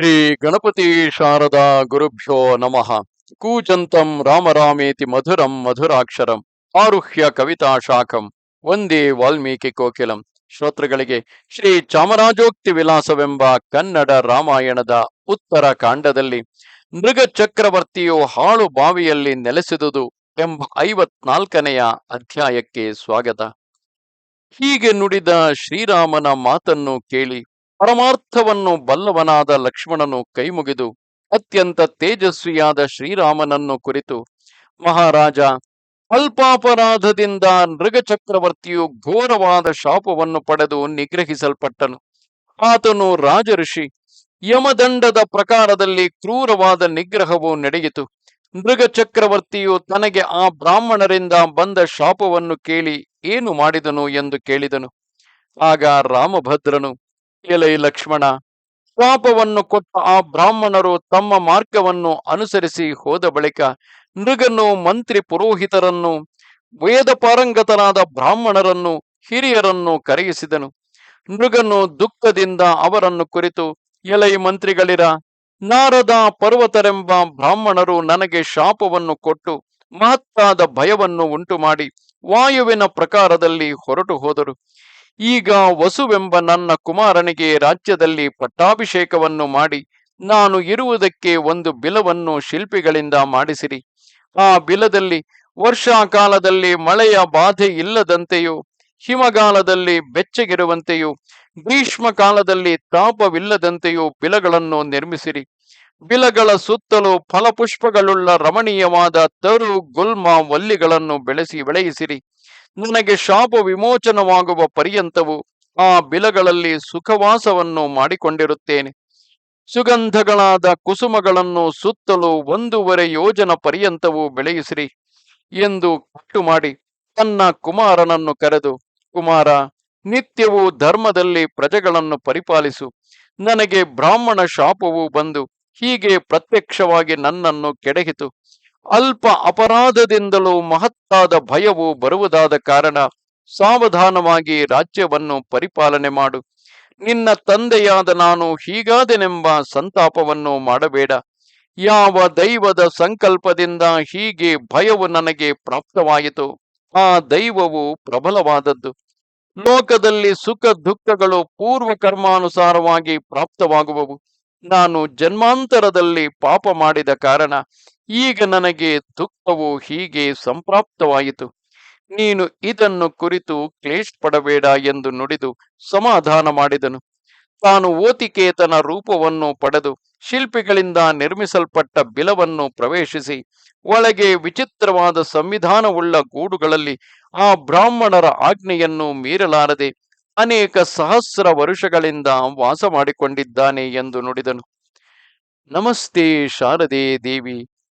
ಶ್ರೀ ಗಣಪತಿ ಶಾರದಾ ಗುರುಭ್ಯೋ ನಮಃ. ಕೂಜಂತಂ ರಾಮರಾಮೇತಿ ಮಧುರಂ ಮಧುರಾಕ್ಷರಂ. ಆರುಹ್ಯ ಕವಿತಾ ಶಾಖಂ. ಒಂದೇ ವಾಲ್ಮೀಕಿ ಕೋಕಿಲಂ. ಶ್ರೋತೃಗಳಿಗೆ ಶ್ರೀ ಚಾಮರಾಜೋಕ್ತಿ ವಿಲಾಸವೆಂಬ ಕನ್ನಡ ರಾಮಾಯಣದ ಉತ್ತರ ಕಾಂಡದಲ್ಲಿ ಮೃಗ ಚಕ್ರವರ್ತಿಯು ಹಾಳು ಬಾವಿಯಲ್ಲಿ ನೆಲೆಸಿದುದು ಎಂಬ ಐವತ್ನಾಲ್ಕನೆಯ ಅಧ್ಯಾಯಕ್ಕೆ ಸ್ವಾಗತ. ಹೀಗೆ ನುಡಿದ ಶ್ರೀರಾಮನ ಮಾತನ್ನು ಕೇಳಿ ಪರಮಾರ್ಥವನ್ನು ಬಲ್ಲವನಾದ ಲಕ್ಷ್ಮಣನು ಕೈಮುಗಿದು, ಅತ್ಯಂತ ತೇಜಸ್ವಿಯಾದ ಶ್ರೀರಾಮನನ್ನು ಕುರಿತು, ಮಹಾರಾಜ ಅಲ್ಪಾಪರಾಧದಿಂದ ನೃಗ ಚಕ್ರವರ್ತಿಯು ಘೋರವಾದ ಶಾಪವನ್ನು ಪಡೆದು ನಿಗ್ರಹಿಸಲ್ಪಟ್ಟನು. ಆತನು ರಾಜಋಷಿ, ಯಮದಂಡದ ಪ್ರಕಾರದಲ್ಲಿ ಕ್ರೂರವಾದ ನಿಗ್ರಹವು ನಡೆಯಿತು. ಮೃಗ ಚಕ್ರವರ್ತಿಯು ತನಗೆ ಆ ಬ್ರಾಹ್ಮಣರಿಂದ ಬಂದ ಶಾಪವನ್ನು ಕೇಳಿ ಏನು ಮಾಡಿದನು ಎಂದು ಕೇಳಿದನು. ಆಗ ರಾಮಭದ್ರನು ಎಲೈ ಲಕ್ಷ್ಮಣ ಶಾಪವನ್ನು ಕೊಟ್ಟ ಆ ಬ್ರಾಹ್ಮಣರು ತಮ್ಮ ಮಾರ್ಗವನ್ನು ಅನುಸರಿಸಿ ಹೋದ ಬಳಿಕ ನೃಗನು ಮಂತ್ರಿ ಪುರೋಹಿತರನ್ನು, ವೇದ ಪಾರಂಗತರಾದ ಬ್ರಾಹ್ಮಣರನ್ನು, ಹಿರಿಯರನ್ನು ಕರೆಯಿಸಿದನು. ನೃಗನು ದುಃಖದಿಂದ ಅವರನ್ನು ಕುರಿತು, ಎಲೈ ಮಂತ್ರಿಗಳಿರ, ನಾರದ ಪರ್ವತರೆಂಬ ಬ್ರಾಹ್ಮಣರು ನನಗೆ ಶಾಪವನ್ನು ಕೊಟ್ಟು ಮಹತ್ತಾದ ಭಯವನ್ನು ಉಂಟು ಮಾಡಿ ವಾಯುವಿನ ಪ್ರಕಾರದಲ್ಲಿ ಹೊರಟು ಹೋದರು ಈಗ ವಸುವೆಂಬ ನನ್ನ ಕುಮಾರನಿಗೆ ರಾಜ್ಯದಲ್ಲಿ ಪಟ್ಟಾಭಿಷೇಕವನ್ನು ಮಾಡಿ ನಾನು ಇರುವುದಕ್ಕೆ ಒಂದು ಬಿಲವನ್ನು ಶಿಲ್ಪಿಗಳಿಂದ ಮಾಡಿಸಿರಿ. ಆ ಬಿಲದಲ್ಲಿ ವರ್ಷಾಕಾಲದಲ್ಲಿ ಮಳೆಯ ಬಾಧೆ ಇಲ್ಲದಂತೆಯೂ, ಹಿಮಗಾಲದಲ್ಲಿ ಬೆಚ್ಚಗಿರುವಂತೆಯೂ ಗ್ರೀಷ್ಮ ಕಾಲದಲ್ಲಿ ತಾಪವಿಲ್ಲದಂತೆಯೂ ಬಿಲಗಳನ್ನು ನಿರ್ಮಿಸಿರಿ. ಬಿಲಗಳ ಸುತ್ತಲೂ ಫಲಪುಷ್ಪಗಳುಳ್ಳ ರಮಣೀಯವಾದ ತರು ಗುಲ್ಮ ವಲ್ಲಿಗಳನ್ನು ಬೆಳೆಸಿ ಬೆಳೆಯಿಸಿರಿ. ನನಗೆ ಶಾಪ ವಿಮೋಚನವಾಗುವ ಪರ್ಯಂತವು ಆ ಬಿಲಗಳಲ್ಲಿ ಸುಖವಾಸವನ್ನು ಮಾಡಿಕೊಂಡಿರುತ್ತೇನೆ. ಸುಗಂಧಗಳಾದ ಕುಸುಮಗಳನ್ನು ಸುತ್ತಲೂ ಒಂದೂವರೆ ಯೋಜನ ಪರ್ಯಂತವು ಬೆಳೆಯಿಸಿರಿ ಎಂದು ಕಟ್ಟು ಮಾಡಿ ತನ್ನ ಕುಮಾರನನ್ನು ಕರೆದು, ಕುಮಾರ, ನಿತ್ಯವೂ ಧರ್ಮದಲ್ಲಿ ಪ್ರಜೆಗಳನ್ನು ಪರಿಪಾಲಿಸು. ನನಗೆ ಬ್ರಾಹ್ಮಣ ಶಾಪವು ಬಂದು ಹೀಗೆ ಪ್ರತ್ಯಕ್ಷವಾಗಿ ನನ್ನನ್ನು ಕೆಡಹಿತು. ಅಲ್ಪ ಅಪರಾಧದಿಂದಲೂ ಮಹತ್ತಾದ ಭಯವು ಬರುವುದಾದ ಕಾರಣ ಸಾವಧಾನವಾಗಿ ರಾಜ್ಯವನ್ನು ಪರಿಪಾಲನೆ ಮಾಡು. ನಿನ್ನ ತಂದೆಯಾದ ನಾನು ಹೀಗಾದೆನೆಂಬ ಸಂತಾಪವನ್ನು ಮಾಡಬೇಡ. ಯಾವ ದೈವದ ಸಂಕಲ್ಪದಿಂದ ಹೀಗೆ ಭಯವು ನನಗೆ ಪ್ರಾಪ್ತವಾಯಿತು, ಆ ದೈವವು ಪ್ರಬಲವಾದದ್ದು. ಲೋಕದಲ್ಲಿ ಸುಖ ದುಃಖಗಳು ಪೂರ್ವ ಕರ್ಮಾನುಸಾರವಾಗಿ ಪ್ರಾಪ್ತವಾಗುವವು. ನಾನು ಜನ್ಮಾಂತರದಲ್ಲಿ ಪಾಪ ಮಾಡಿದ ಕಾರಣ ಈಗ ನನಗೆ ದುಃಖವು ಹೀಗೆ ಸಂಪ್ರಾಪ್ತವಾಯಿತು. ನೀನು ಇದನ್ನು ಕುರಿತು ಕ್ಲೇಶ್ ಪಡಬೇಡ ಎಂದು ನುಡಿದು ಸಮಾಧಾನ ಮಾಡಿದನು. ತಾನು ಓತಿಕೇತನ ರೂಪವನ್ನು ಪಡೆದು ಶಿಲ್ಪಿಗಳಿಂದ ನಿರ್ಮಿಸಲ್ಪಟ್ಟ ಬಿಲವನ್ನು ಪ್ರವೇಶಿಸಿ ಒಳಗೆ ವಿಚಿತ್ರವಾದ ಸಂವಿಧಾನವುಳ್ಳ ಗೂಡುಗಳಲ್ಲಿ ಆ ಬ್ರಾಹ್ಮಣರ ಆಜ್ಞೆಯನ್ನು ಮೀರಲಾರದೆ ಅನೇಕ ಸಹಸ್ರ ವರುಷಗಳಿಂದ ವಾಸ ಮಾಡಿಕೊಂಡಿದ್ದಾನೆ ಎಂದು ನುಡಿದನು. ನಮಸ್ತೆ ಶಾರದೆ ದೇವಿ.